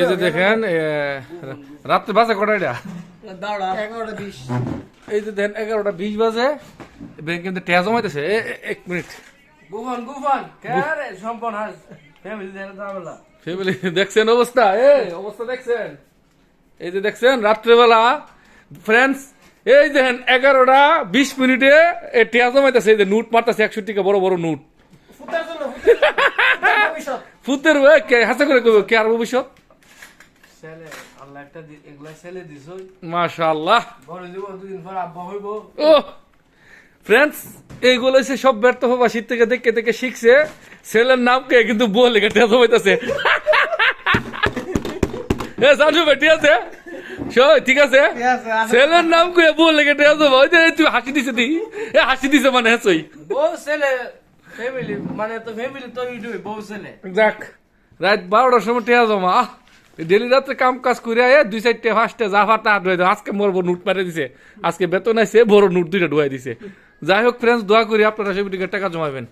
এই যে দেখেন রাত্রে বাজে কটা এটা? এই যে দেখেন এগারোটা বিশ বাজে। ব্যাংক কিন্তু ট্যাজ জমাইতেছে। এক মিনিট। গুফান গুফান। সম্পন হাস। ফ্যামিলি দেখছেন অবস্থা? অবস্থা দেখছেন? এই যে দেখছেন রাত্রেবেলা ফ্রেন্ডস এই দেখেন এগারোটা বিশ মিনিটে এ ট্যাজ জমাইতেছে। এই যে নোট মারতেছে একশো টাকা বড় বড় নোট। ভবিষ্যৎ ফুতের কে হাসা করে কে আর ভবিষ্যৎ? আল্লাহ একটা এগুলা ছেলে দিছই। মাশাআল্লাহ। বড় দিব দুদিন পর আব্বা হইব। ও ফ্রেন্ডস এইগুলো সব ব্যর্থ প্রবাসীর থেকে দেখে দেখে শিখছে। ছেলের নাম কে কিন্তু বউ লেগে টেজো হইতাছে। এ সাজু বেটি আছে? সই ঠিক আছে? ছেলের নাম বউ লেগে তুই হাসি দিছে দি। এ হাসি দিছে মানে হেসই। বউ ছেলে ফ্যামিলি মানে তো ফ্যামিলি তো ইডুই বউ ছেলে। যাক রাত বারোটার সময় টেয়া জমা ডেলি রাত্রে কাম কাজ করে আয় দুই চারটে ফার্স্টে যা ফাটা ডুয়াই দাও। আজকে মোর বড় নোট মারে দিছে। আজকে বেতন আছে বড় নোট দুইটা ডুয়াই দিছে। যাই হোক ফ্রেন্ডস দোয়া করি আপনারা সেই টাকা জমাবেন।